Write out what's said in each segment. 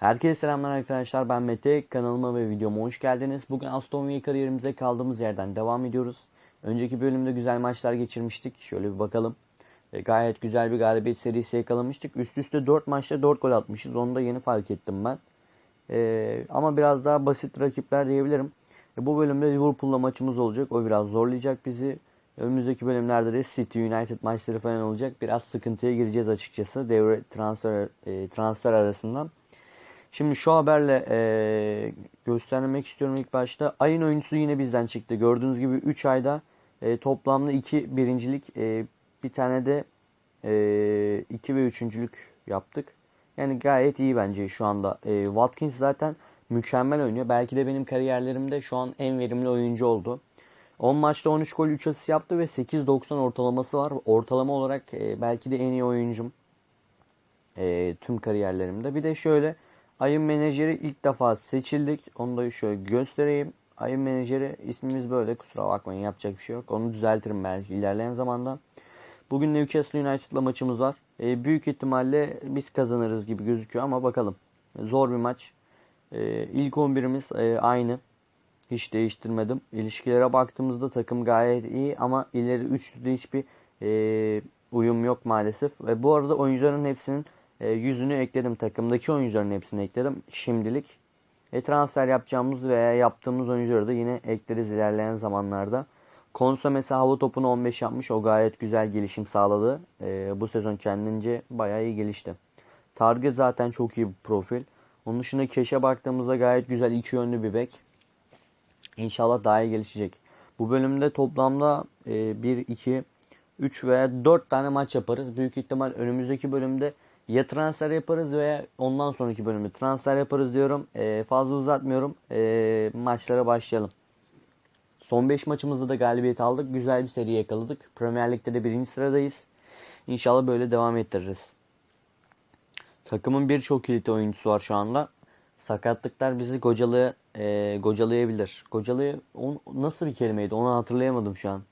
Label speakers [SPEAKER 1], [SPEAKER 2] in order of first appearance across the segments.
[SPEAKER 1] Herkese selamlar arkadaşlar. Ben Mete. Kanalıma ve videoma hoş geldiniz. Bugün Aston Villa kariyerimize kaldığımız yerden devam ediyoruz. Önceki bölümde güzel maçlar geçirmiştik. Şöyle bir bakalım. E, gayet güzel bir galibiyet serisi yakalamıştık. Üst üste 4 maçta 4 gol atmışız. Onu da yeni fark ettim ben. E, ama biraz daha basit rakipler diyebilirim. E, bu bölümde Liverpool'la maçımız olacak. O biraz zorlayacak bizi. Önümüzdeki bölümlerde de City United maçları falan olacak. Biraz sıkıntıya gireceğiz açıkçası. Devre transfer e, transfer arasından. Şimdi şu haberle e, göstermek istiyorum ilk başta. Ayın oyuncusu yine bizden çıktı. Gördüğünüz gibi 3 ayda e, toplamda 2 birincilik e, bir tane de 2 e, ve üçüncülük yaptık. Yani gayet iyi bence şu anda. E, Watkins zaten mükemmel oynuyor. Belki de benim kariyerlerimde şu an en verimli oyuncu oldu. 10 maçta 13 gol 3 asist yaptı ve 8.90 ortalaması var. Ortalama olarak e, belki de en iyi oyuncum e, tüm kariyerlerimde. Bir de şöyle ayın menajeri ilk defa seçildik. Onu da şöyle göstereyim. Ayın menajeri ismimiz böyle kusura bakmayın yapacak bir şey yok. Onu düzeltirim belki ilerleyen zamanda. Bugün Newcastle United'la maçımız var. E, büyük ihtimalle biz kazanırız gibi gözüküyor ama bakalım. Zor bir maç. E, ilk 11'imiz e, aynı. Hiç değiştirmedim. İlişkilere baktığımızda takım gayet iyi ama ileri üçlüde hiçbir e, uyum yok maalesef. Ve bu arada oyuncuların hepsinin e, yüzünü ekledim. Takımdaki oyuncuların hepsini ekledim. Şimdilik. E, transfer yapacağımız veya yaptığımız oyuncuları da yine ekleriz ilerleyen zamanlarda. Konsa mesela hava topunu 15 yapmış. O gayet güzel gelişim sağladı. E, bu sezon kendince bayağı iyi gelişti. Target zaten çok iyi bir profil. Onun dışında Keş'e baktığımızda gayet güzel iki yönlü bir bek. İnşallah daha iyi gelişecek. Bu bölümde toplamda e, 1, 2, 3 veya 4 tane maç yaparız. Büyük ihtimal önümüzdeki bölümde ya transfer yaparız veya ondan sonraki bölümde transfer yaparız diyorum. E, fazla uzatmıyorum. E, maçlara başlayalım. Son 5 maçımızda da galibiyet aldık. Güzel bir seri yakaladık. Premier Lig'de de birinci sıradayız. İnşallah böyle devam ettiririz. Takımın birçok kilit oyuncusu var şu anda. Sakatlıklar bizi gocalığı e, gocalayabilir. Gocalığı on, nasıl bir kelimeydi onu hatırlayamadım şu an.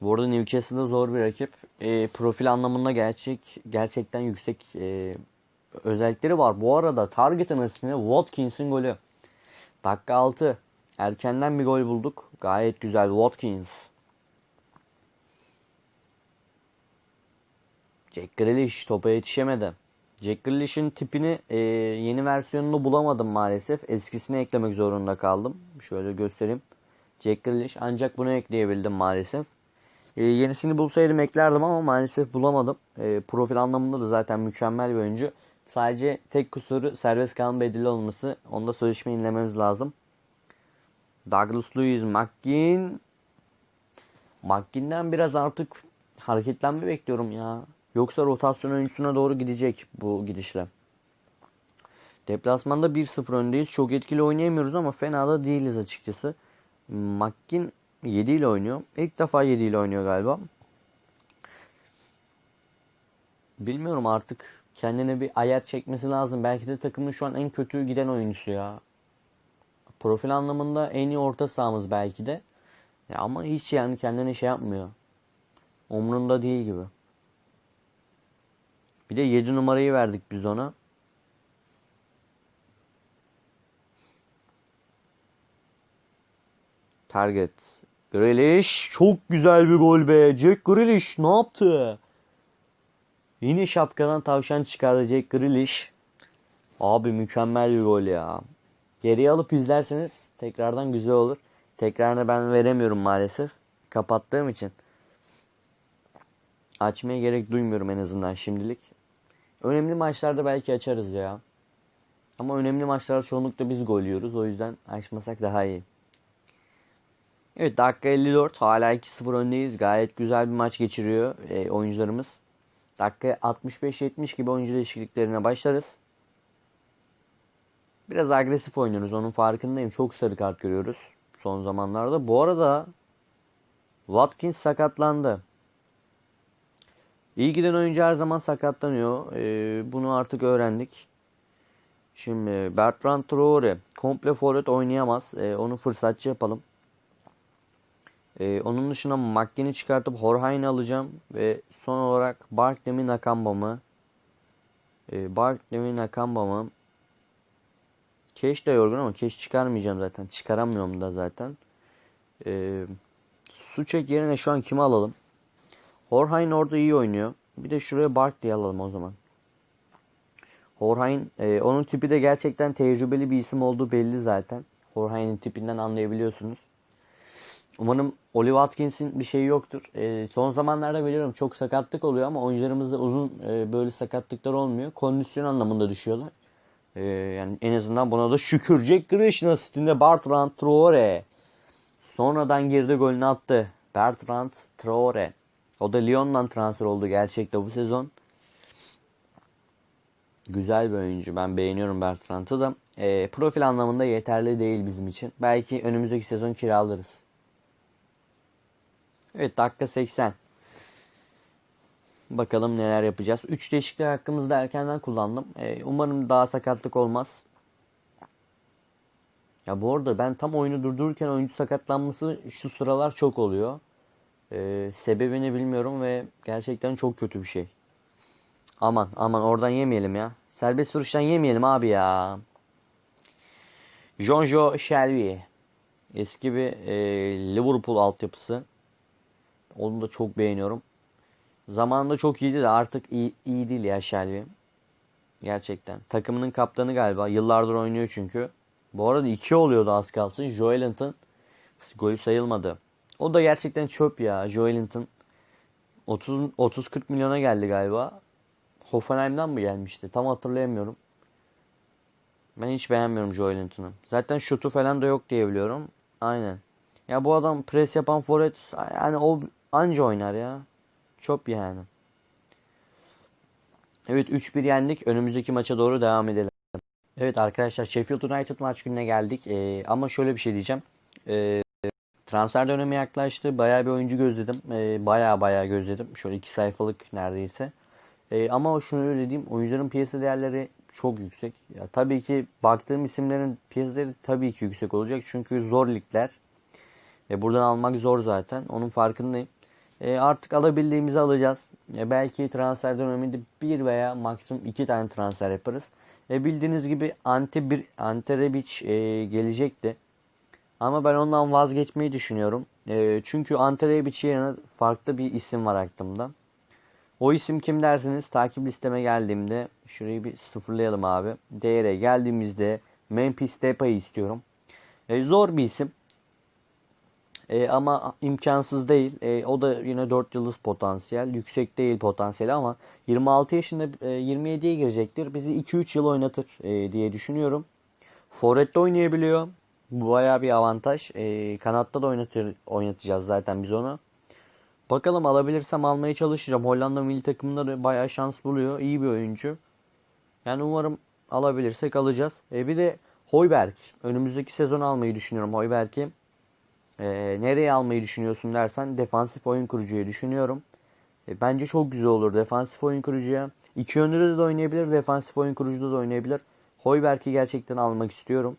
[SPEAKER 1] Bu arada Newcastle'da zor bir rakip. E, profil anlamında gerçek gerçekten yüksek e, özellikleri var. Bu arada target'ın ismi Watkins'in golü. Dakika 6. Erkenden bir gol bulduk. Gayet güzel Watkins. Jack Grealish topa yetişemedi. Jack Grealish'in tipini e, yeni versiyonunu bulamadım maalesef. Eskisini eklemek zorunda kaldım. Şöyle göstereyim. Jack Grealish ancak bunu ekleyebildim maalesef. E, yenisini bulsaydım eklerdim ama maalesef bulamadım. E, profil anlamında da zaten mükemmel bir oyuncu. Sadece tek kusuru serbest kalma bedeli olması. Onda sözleşme inlememiz lazım. Douglas Luiz, McGinn. McGinn'den biraz artık hareketlenme bekliyorum ya. Yoksa rotasyon oyuncusuna doğru gidecek bu gidişle. Deplasmanda 1-0 öndeyiz. Çok etkili oynayamıyoruz ama fena da değiliz açıkçası. Makkin 7 ile oynuyor. İlk defa 7 ile oynuyor galiba. Bilmiyorum artık kendine bir ayar çekmesi lazım. Belki de takımın şu an en kötü giden oyuncusu ya. Profil anlamında en iyi orta sahamız belki de. Ya ama hiç yani kendine şey yapmıyor. Umrunda değil gibi. Bir de 7 numarayı verdik biz ona. Target. Grealish. Çok güzel bir gol be. Jack Grealish ne yaptı? Yine şapkadan tavşan çıkardı Jack Grealish. Abi mükemmel bir gol ya. Geriye alıp izlerseniz tekrardan güzel olur. Tekrarını ben veremiyorum maalesef. Kapattığım için. Açmaya gerek duymuyorum en azından şimdilik. Önemli maçlarda belki açarız ya. Ama önemli maçlarda çoğunlukla biz gol yiyoruz. O yüzden açmasak daha iyi. Evet dakika 54. Hala 2-0 öndeyiz. Gayet güzel bir maç geçiriyor e, oyuncularımız. Dakika 65-70 gibi oyuncu değişikliklerine başlarız. Biraz agresif oynuyoruz. Onun farkındayım. Çok sarı kart görüyoruz son zamanlarda. Bu arada Watkins sakatlandı. İyi giden oyuncu her zaman sakatlanıyor. Ee, bunu artık öğrendik. Şimdi Bertrand Traore komple forvet oynayamaz. Ee, onu fırsatçı yapalım. Ee, onun dışında McGinn'i çıkartıp Horhain'i alacağım. Ve son olarak Barkley mi Nakamba mı? E, Barkley mi Nakamba mı? Keş de yorgun ama Keş çıkarmayacağım zaten. Çıkaramıyorum da zaten. E, Suçek yerine şu an kimi alalım? Horhain orada iyi oynuyor. Bir de şuraya Barkley alalım o zaman. Horhain, e, onun tipi de gerçekten tecrübeli bir isim olduğu belli zaten. Horhain'in tipinden anlayabiliyorsunuz. Umarım Oliver Watkins'in bir şeyi yoktur. E, son zamanlarda biliyorum çok sakatlık oluyor ama oyuncularımızda uzun e, böyle sakatlıklar olmuyor. Kondisyon anlamında düşüyorlar. E, yani en azından buna da şükür. Jack Grealish üstünde Bertrand Traore. Sonradan girdi golünü attı. Bertrand Traore. O da Lyon'dan transfer oldu gerçekte bu sezon. Güzel bir oyuncu. Ben beğeniyorum Bertrand'ı da. E, profil anlamında yeterli değil bizim için. Belki önümüzdeki sezon kiralarız. Evet dakika 80. Bakalım neler yapacağız. 3 değişiklik hakkımızı da erkenden kullandım. E, umarım daha sakatlık olmaz. Ya bu arada ben tam oyunu durdururken oyuncu sakatlanması şu sıralar çok oluyor. E, sebebini bilmiyorum ve gerçekten çok kötü bir şey. Aman aman oradan yemeyelim ya. Serbest vuruştan yemeyelim abi ya. Jonjo Shelby. Eski bir e, Liverpool altyapısı. Onu da çok beğeniyorum. Zamanında çok iyiydi de artık iyi, iyi değil ya Shelby. Gerçekten. Takımının kaptanı galiba. Yıllardır oynuyor çünkü. Bu arada iki oluyordu az kalsın. Joelinton golü sayılmadı. O da gerçekten çöp ya. Joelinton 30 30-40 milyona geldi galiba. Hoffenheim'den mi gelmişti? Tam hatırlayamıyorum. Ben hiç beğenmiyorum Joelinton'u. Zaten şutu falan da yok diye biliyorum. Aynen. Ya bu adam pres yapan forvet yani o anca oynar ya. Çöp yani. Evet 3-1 yendik. Önümüzdeki maça doğru devam edelim. Evet arkadaşlar Sheffield United maç gününe geldik. Ee, ama şöyle bir şey diyeceğim. Ee, transfer dönemi yaklaştı. Bayağı bir oyuncu gözledim. Ee, bayağı bayağı gözledim. Şöyle iki sayfalık neredeyse. Ee, ama şunu öyle diyeyim. Oyuncuların piyasa değerleri çok yüksek. Ya, tabii ki baktığım isimlerin piyasa değeri tabii ki yüksek olacak. Çünkü zor ligler. E, buradan almak zor zaten. Onun farkındayım. E, artık alabildiğimizi alacağız. E, belki transfer döneminde bir veya maksimum iki tane transfer yaparız. E, bildiğiniz gibi Ante bir Ante Rebic e, gelecekti. Ama ben ondan vazgeçmeyi düşünüyorum. E, çünkü Ante Rebic yerine farklı bir isim var aklımda. O isim kim dersiniz? Takip listeme geldiğimde şurayı bir sıfırlayalım abi. Değere geldiğimizde Memphis Depay'ı istiyorum. E, zor bir isim. E, ama imkansız değil. E, o da yine 4 yıldız potansiyel. Yüksek değil potansiyel ama 26 yaşında e, 27'ye girecektir. Bizi 2-3 yıl oynatır e, diye düşünüyorum. Forvet'te oynayabiliyor. Bu bayağı bir avantaj. E, kanatta da oynatır, oynatacağız zaten biz onu. Bakalım alabilirsem almaya çalışacağım. Hollanda milli takımında da bayağı şans buluyor. İyi bir oyuncu. Yani umarım alabilirsek alacağız. E, bir de Hoiberg. Önümüzdeki sezon almayı düşünüyorum Hoiberg'i. E, nereye almayı düşünüyorsun dersen defansif oyun kurucuya düşünüyorum. E, bence çok güzel olur defansif oyun kurucuya. İki yönlü de oynayabilir, defansif oyun kurucuda da oynayabilir. Hoiberg'i gerçekten almak istiyorum.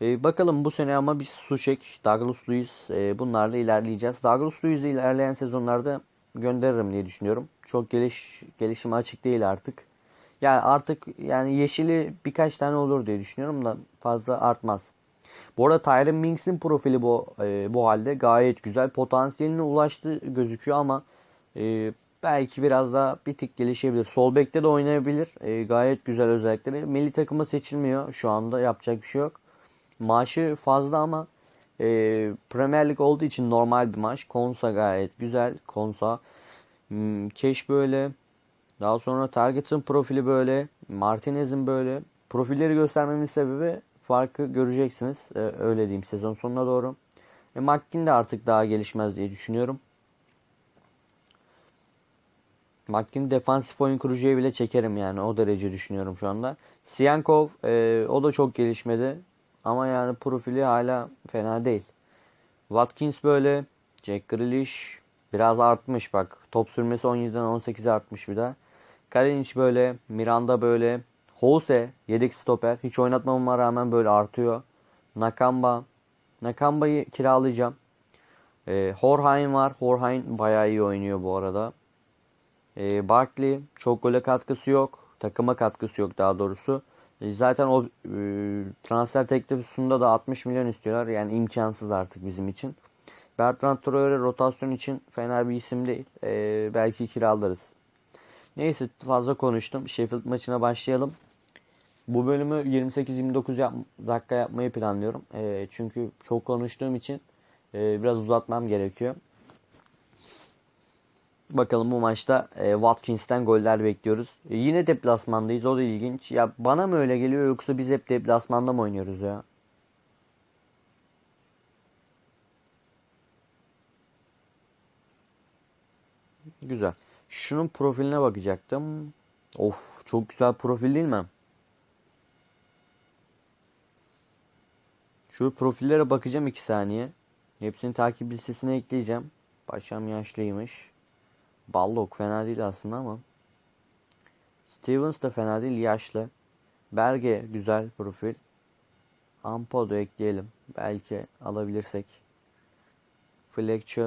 [SPEAKER 1] E, bakalım bu sene ama biz Suçek, Douglas Luiz e, bunlarla ilerleyeceğiz. Douglas Luiz'i ilerleyen sezonlarda gönderirim diye düşünüyorum. Çok geliş gelişime açık değil artık. Yani artık yani yeşili birkaç tane olur diye düşünüyorum da fazla artmaz. Bu arada Tyron Minks'in profili bu e, bu halde gayet güzel. Potansiyeline ulaştı gözüküyor ama e, belki biraz daha bir tık gelişebilir. Sol bekte de oynayabilir. E, gayet güzel özellikleri. Milli takıma seçilmiyor şu anda. Yapacak bir şey yok. Maaşı fazla ama e, Premier Lig olduğu için normal bir maaş. Konsa gayet güzel. Konsa. Hmm, Keş böyle. Daha sonra Target'ın profili böyle. Martinez'in böyle. Profilleri göstermemin sebebi farkı göreceksiniz. Ee, öyle diyeyim sezon sonuna doğru. E, McKin de artık daha gelişmez diye düşünüyorum. McKin defansif oyun kurucuya bile çekerim yani o derece düşünüyorum şu anda. Siyankov e, o da çok gelişmedi. Ama yani profili hala fena değil. Watkins böyle. Jack Grealish biraz artmış bak. Top sürmesi 17'den 18'e artmış bir daha. Kalinic böyle. Miranda böyle. Hose yedek stoper. Hiç oynatmamama rağmen böyle artıyor. Nakamba. Nakamba'yı kiralayacağım. E, Horhain var. Horhain bayağı iyi oynuyor bu arada. E, Barkley çok gole katkısı yok. Takıma katkısı yok daha doğrusu. E, zaten o e, transfer teklifinde de 60 milyon istiyorlar. Yani imkansız artık bizim için. Bertrand Traore rotasyon için fena bir isim değil. E, belki kiralarız. Neyse fazla konuştum. Sheffield maçına başlayalım. Bu bölümü 28-29 yap dakika yapmayı planlıyorum. E, çünkü çok konuştuğum için e, biraz uzatmam gerekiyor. Bakalım bu maçta e, Watkins'ten goller bekliyoruz. E, yine deplasmandayız. O da ilginç. Ya bana mı öyle geliyor yoksa biz hep deplasmanda mı oynuyoruz ya? Güzel. Şunun profiline bakacaktım. Of çok güzel profil değil mi? Şu profillere bakacağım 2 saniye. Hepsini takip listesine ekleyeceğim. Paşam yaşlıymış. Ballock fena değil aslında ama. Stevens da fena değil yaşlı. Berge güzel profil. Ampodo ekleyelim. Belki alabilirsek. Fleck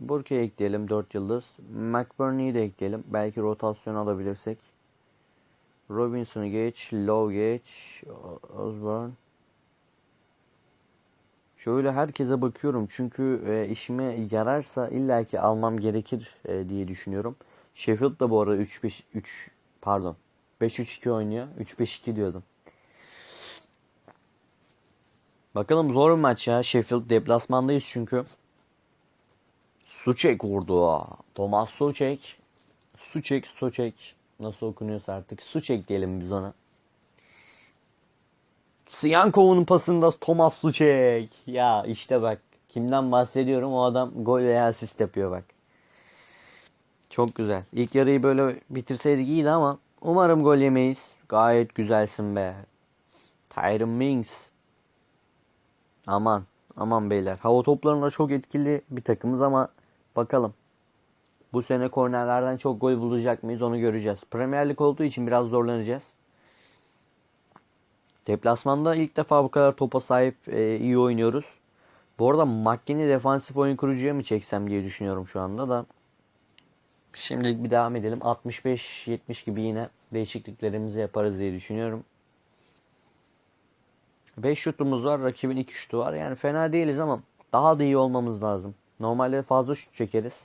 [SPEAKER 1] Burke'yi ekleyelim 4 yıldız. McBurney'i de ekleyelim. Belki rotasyon alabilirsek. Robinson'ı geç. Low geç. Osborne. Şöyle herkese bakıyorum çünkü e, işime yararsa illaki almam gerekir e, diye düşünüyorum. Sheffield da bu arada 3-5 3 pardon 5-3-2 oynuyor. 3-5-2 diyordum. Bakalım zor bir maç ya. Sheffield deplasmandayız çünkü. Suçek vurdu. Thomas Suçek. Suçek, Suçek. Nasıl okunuyorsa artık. Suçek diyelim biz ona. Siyankov'un pasında Thomas Suçek. Ya işte bak. Kimden bahsediyorum o adam gol veya asist yapıyor bak. Çok güzel. İlk yarıyı böyle bitirseydik iyiydi ama umarım gol yemeyiz. Gayet güzelsin be. Tyron Mings. Aman. Aman beyler. Hava toplarında çok etkili bir takımız ama bakalım. Bu sene kornerlerden çok gol bulacak mıyız onu göreceğiz. Premier Lig olduğu için biraz zorlanacağız. Deplasmanda ilk defa bu kadar topa sahip e, iyi oynuyoruz. Bu arada McKinney defansif oyun kurucuya mı çeksem diye düşünüyorum şu anda da. Şimdilik bir devam edelim. 65-70 gibi yine değişikliklerimizi yaparız diye düşünüyorum. 5 şutumuz var. Rakibin 2 şutu var. Yani fena değiliz ama daha da iyi olmamız lazım. Normalde fazla şut çekeriz.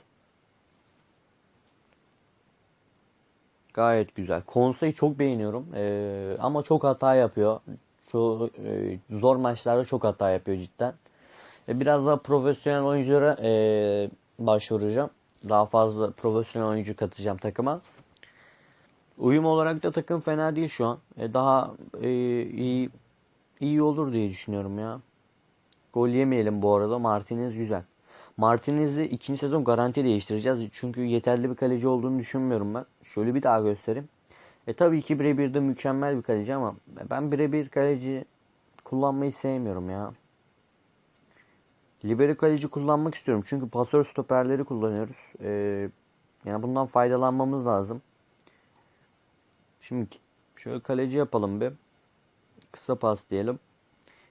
[SPEAKER 1] Gayet güzel. Konsayı çok beğeniyorum. Ee, ama çok hata yapıyor. Şu e, zor maçlarda çok hata yapıyor cidden. E, biraz daha profesyonel oyunculara e, başvuracağım. Daha fazla profesyonel oyuncu katacağım takıma. Uyum olarak da takım fena değil şu an. E, daha e, iyi iyi olur diye düşünüyorum ya. Gol yemeyelim bu arada. Martinez güzel. Martinez'i ikinci sezon garanti değiştireceğiz. Çünkü yeterli bir kaleci olduğunu düşünmüyorum ben. Şöyle bir daha göstereyim. E tabii ki birebir de mükemmel bir kaleci ama ben birebir kaleci kullanmayı sevmiyorum ya. Libero kaleci kullanmak istiyorum. Çünkü pasör stoperleri kullanıyoruz. Ee, yani bundan faydalanmamız lazım. Şimdi şöyle kaleci yapalım bir. Kısa pas diyelim.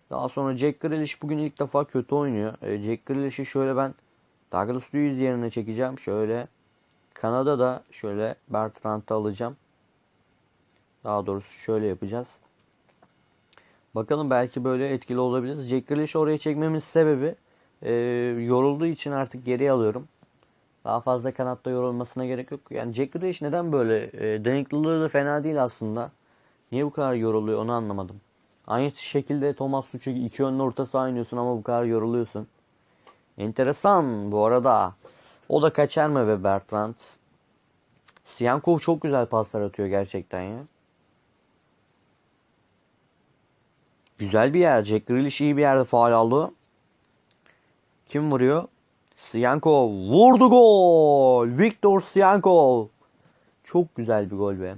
[SPEAKER 1] Daha sonra Jack Grealish bugün ilk defa kötü oynuyor. E, Jack Grealish'i şöyle ben Douglas Luiz yerine çekeceğim. Şöyle Kanada'da şöyle Bertrand'ı alacağım. Daha doğrusu şöyle yapacağız. Bakalım belki böyle etkili olabilir. Jack Grealish'i oraya çekmemin sebebi e, yorulduğu için artık geri alıyorum. Daha fazla kanatta yorulmasına gerek yok. Yani Jack Grealish neden böyle? E, dayanıklılığı da fena değil aslında. Niye bu kadar yoruluyor onu anlamadım. Aynı şekilde Thomas Suçuk iki yönlü orta saha oynuyorsun ama bu kadar yoruluyorsun. Enteresan bu arada. O da kaçar mı be Bertrand? Siyankov çok güzel paslar atıyor gerçekten ya. Güzel bir yer. Jack Grealish iyi bir yerde faal aldı. Kim vuruyor? Siyankov vurdu gol. Viktor Siyankov. Çok güzel bir gol be.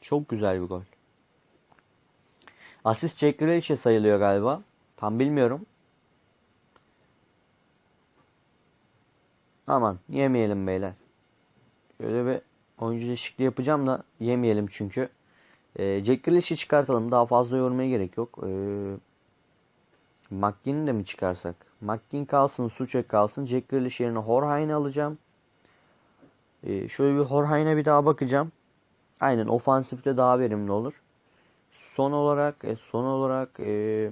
[SPEAKER 1] Çok güzel bir gol. Asist Jack Grealish'e sayılıyor galiba. Tam bilmiyorum. Aman yemeyelim beyler. Şöyle bir oyuncu değişikliği yapacağım da yemeyelim çünkü. Ee, Jack Grealish'i çıkartalım. Daha fazla yormaya gerek yok. Ee, McGinn'i de mi çıkarsak? McGinn kalsın, Suçek kalsın. Jack Grealish yerine Horhain'i alacağım. Ee, şöyle bir Horhain'e bir daha bakacağım. Aynen ofansifte daha verimli olur. Son olarak e, son olarak e,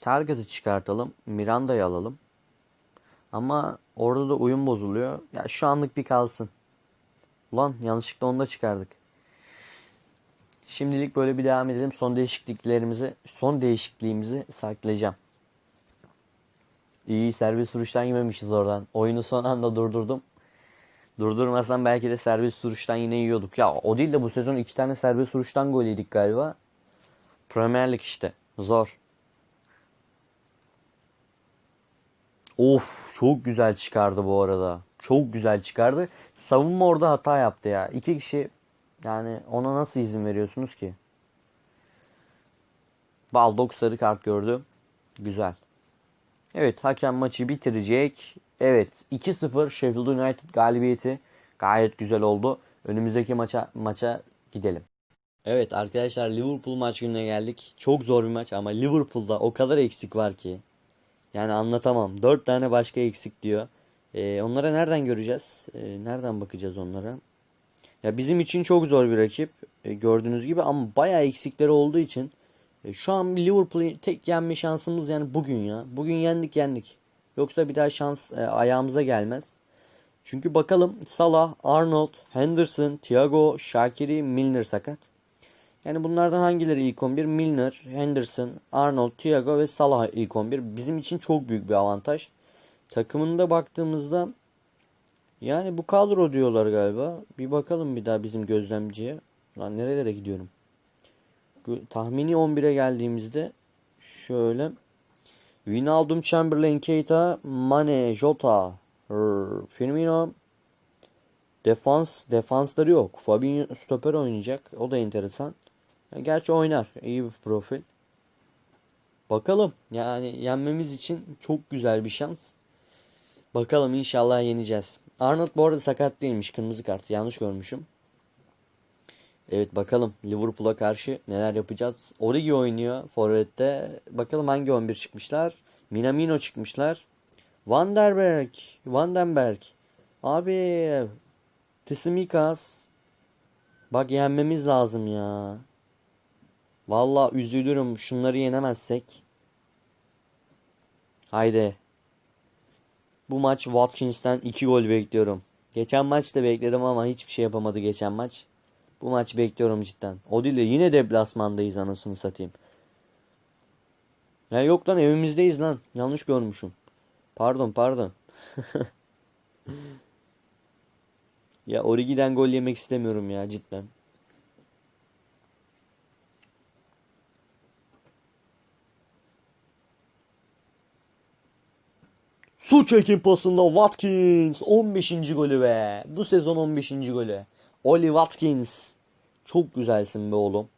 [SPEAKER 1] Target'ı çıkartalım. Miranda'yı alalım. Ama orada da uyum bozuluyor. Ya şu anlık bir kalsın. Ulan yanlışlıkla onu da çıkardık. Şimdilik böyle bir devam edelim. Son değişikliklerimizi, son değişikliğimizi saklayacağım. İyi servis vuruştan yememişiz oradan. Oyunu son anda durdurdum. Durdurmasam belki de serbest vuruştan yine yiyorduk. Ya o değil de bu sezon iki tane serbest vuruştan gol yedik galiba. Premier Lig işte. Zor. Of çok güzel çıkardı bu arada. Çok güzel çıkardı. Savunma orada hata yaptı ya. İki kişi yani ona nasıl izin veriyorsunuz ki? Baldock sarı kart gördü. Güzel. Evet hakem maçı bitirecek. Evet 2-0 Sheffield United galibiyeti gayet güzel oldu. Önümüzdeki maça maça gidelim. Evet arkadaşlar Liverpool maç gününe geldik. Çok zor bir maç ama Liverpool'da o kadar eksik var ki. Yani anlatamam. 4 tane başka eksik diyor. Ee, onlara nereden göreceğiz? Ee, nereden bakacağız onlara? Ya bizim için çok zor bir rakip. Ee, gördüğünüz gibi ama bayağı eksikleri olduğu için e, şu an Liverpool'u tek yenme şansımız yani bugün ya. Bugün yendik yendik. Yoksa bir daha şans e, ayağımıza gelmez. Çünkü bakalım Salah, Arnold, Henderson, Thiago, Shaqiri, Milner sakat. Yani bunlardan hangileri ilk 11? Milner, Henderson, Arnold, Thiago ve Salah ilk 11. Bizim için çok büyük bir avantaj. Takımında baktığımızda yani bu kadro diyorlar galiba. Bir bakalım bir daha bizim gözlemciye. Lan nerelere gidiyorum? Tahmini 11'e geldiğimizde şöyle Wijnaldum, Chamberlain, Keita, Mane, Jota, Firmino defans defansları yok. Fabinho stoper oynayacak. O da enteresan. Gerçi oynar. İyi bir profil. Bakalım. Yani yenmemiz için çok güzel bir şans. Bakalım inşallah yeneceğiz. Arnold bu arada sakat değilmiş. Kırmızı kart. Yanlış görmüşüm. Evet bakalım Liverpool'a karşı neler yapacağız. Origi oynuyor Forvet'te. Bakalım hangi 11 çıkmışlar. Minamino çıkmışlar. Van der Berg. Van den Berg. Abi Tsimikas. Bak yenmemiz lazım ya. Valla üzülürüm şunları yenemezsek. Haydi. Bu maç Watkins'ten 2 gol bekliyorum. Geçen maç da bekledim ama hiçbir şey yapamadı geçen maç. Bu maçı bekliyorum cidden. O değil de yine deplasmandayız anasını satayım. Ya yok lan evimizdeyiz lan. Yanlış görmüşüm. Pardon pardon. ya Origi'den gol yemek istemiyorum ya cidden. Su çekim pasında Watkins 15. golü be. Bu sezon 15. golü. Oli Watkins. Çok güzelsin be oğlum.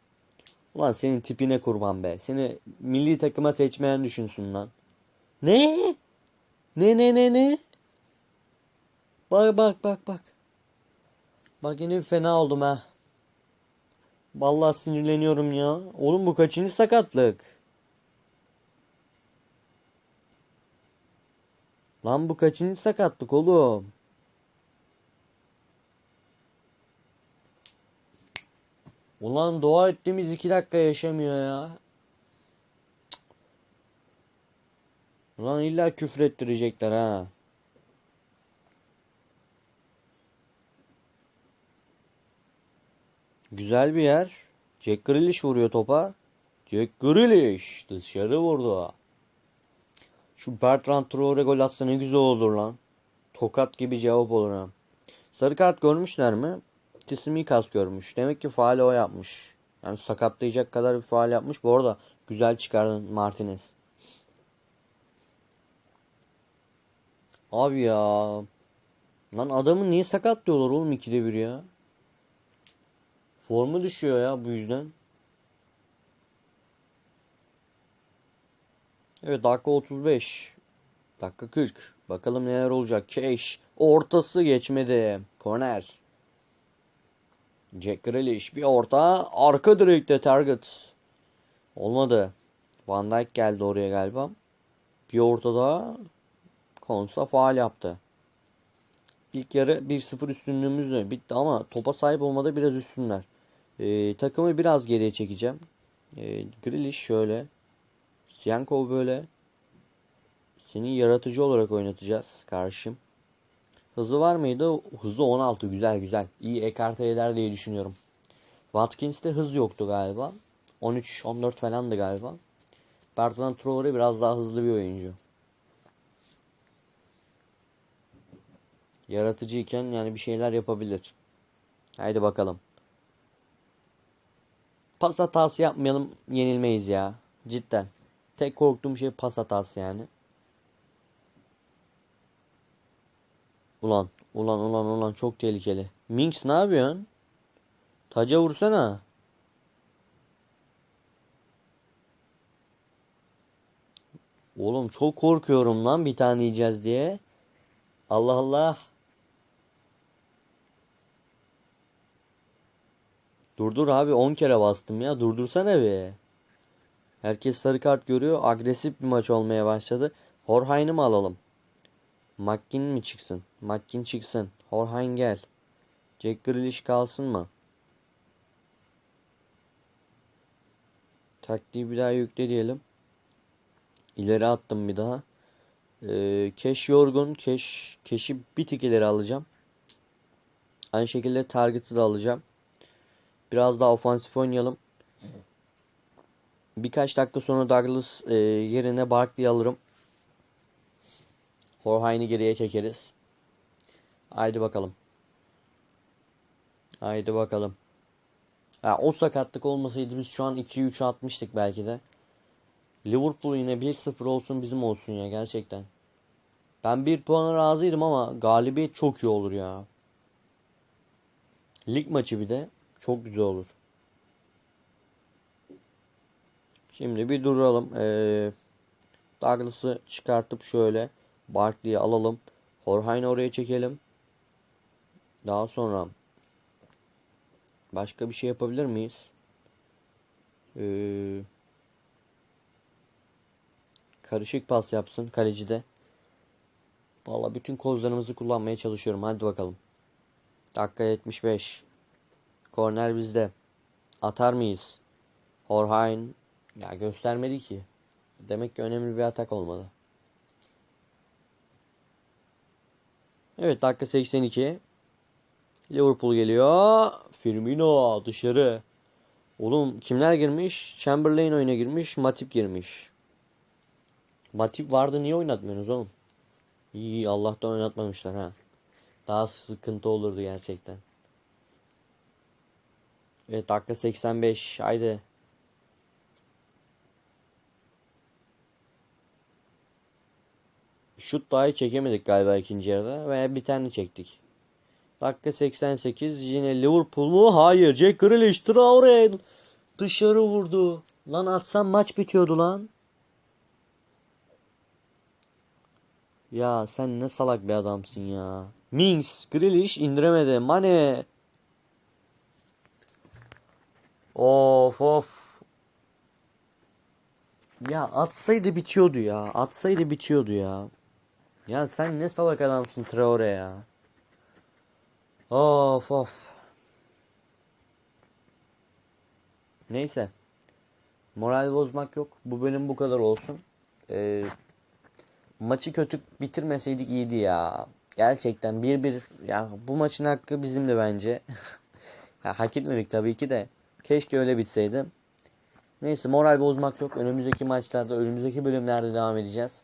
[SPEAKER 1] Ulan senin tipine kurban be. Seni milli takıma seçmeyen düşünsün lan. Ne? Ne ne ne ne? Bak bak bak bak. Bak yine bir fena oldum ha. Vallahi sinirleniyorum ya. Oğlum bu kaçıncı sakatlık? Lan bu kaçıncı sakatlık oğlum? Ulan dua ettiğimiz iki dakika yaşamıyor ya. Ulan illa küfür ettirecekler ha. Güzel bir yer. Jack Grealish vuruyor topa. Jack Grealish dışarı vurdu. Şu Bertrand Traore gol atsa ne güzel olur lan. Tokat gibi cevap olur ha. Sarı kart görmüşler mi? Tsimikas görmüş. Demek ki faal o yapmış. Yani sakatlayacak kadar bir faal yapmış. Bu arada güzel çıkardın Martinez. Abi ya. Lan adamı niye sakatlıyorlar oğlum ikide bir ya? Formu düşüyor ya bu yüzden. Evet dakika 35. Dakika 40. Bakalım neler olacak. Cash. Ortası geçmedi. Korner. Jack Grealish bir orta. Arka direkte target. Olmadı. Van Dijk geldi oraya galiba. Bir orta daha. Konsa faal yaptı. İlk yarı 1-0 üstünlüğümüzle bitti ama topa sahip olmada biraz üstünler. Ee, takımı biraz geriye çekeceğim. Ee, Grealish şöyle. Siyankov böyle. Seni yaratıcı olarak oynatacağız karşım. Hızı var mıydı? Hızı 16. Güzel güzel. İyi ekarte eder diye düşünüyorum. Watkins'te hız yoktu galiba. 13-14 falandı galiba. Bertrand Traore biraz daha hızlı bir oyuncu. Yaratıcıyken yani bir şeyler yapabilir. Haydi bakalım. Pas hatası yapmayalım yenilmeyiz ya. Cidden. Tek korktuğum şey pas hatası yani. Ulan ulan ulan ulan çok tehlikeli. Minks ne yapıyorsun? Taca vursana. Oğlum çok korkuyorum lan bir tane yiyeceğiz diye. Allah Allah. Durdur abi 10 kere bastım ya. Durdursana be. Herkes sarı kart görüyor. Agresif bir maç olmaya başladı. Horhain'i mi alalım? Makkin mi çıksın? Makkin çıksın. Horhain gel. Jack Grealish kalsın mı? Taktiği bir daha yükle diyelim. İleri attım bir daha. Ee, Keş yorgun. Keş, Keş'i bir tık ileri alacağım. Aynı şekilde Target'ı da alacağım. Biraz daha ofansif oynayalım. Birkaç dakika sonra Douglas e, yerine Barkley alırım. Horhain'i geriye çekeriz. Haydi bakalım. Haydi bakalım. Ha, o sakatlık olmasaydı biz şu an 2-3 atmıştık belki de. Liverpool yine 1-0 olsun bizim olsun ya gerçekten. Ben bir puana razıydım ama galibiyet çok iyi olur ya. Lig maçı bir de çok güzel olur. Şimdi bir duralım. Ee, Douglas'ı çıkartıp şöyle Barkley'i alalım. Horhain'i oraya çekelim. Daha sonra başka bir şey yapabilir miyiz? Ee, karışık pas yapsın kaleci de. Valla bütün kozlarımızı kullanmaya çalışıyorum. Hadi bakalım. Dakika 75. Korner bizde. Atar mıyız? Horhain ya göstermedi ki. Demek ki önemli bir atak olmadı. Evet dakika 82. Liverpool geliyor. Firmino dışarı. Oğlum kimler girmiş? Chamberlain oyuna girmiş. Matip girmiş. Matip vardı niye oynatmıyorsunuz oğlum? İyi Allah'tan oynatmamışlar ha. Daha sıkıntı olurdu gerçekten. Evet dakika 85. Haydi. Şut dahi çekemedik galiba ikinci yarıda veya bir tane çektik. Dakika 88 yine Liverpool mu? Hayır. Jack Grealish Traore dışarı vurdu. Lan atsam maç bitiyordu lan. Ya sen ne salak bir adamsın ya. Mings, Grealish indiremedi. Mane. Of of. Ya atsaydı bitiyordu ya. Atsaydı bitiyordu ya. Ya sen ne salak adamsın Traore ya. Of of. Neyse. Moral bozmak yok. Bu bölüm bu kadar olsun. Ee, maçı kötü bitirmeseydik iyiydi ya. Gerçekten 1-1 ya bu maçın hakkı bizimdi bence. ya, hak etmedik tabii ki de. Keşke öyle bitseydi. Neyse moral bozmak yok. Önümüzdeki maçlarda, önümüzdeki bölümlerde devam edeceğiz.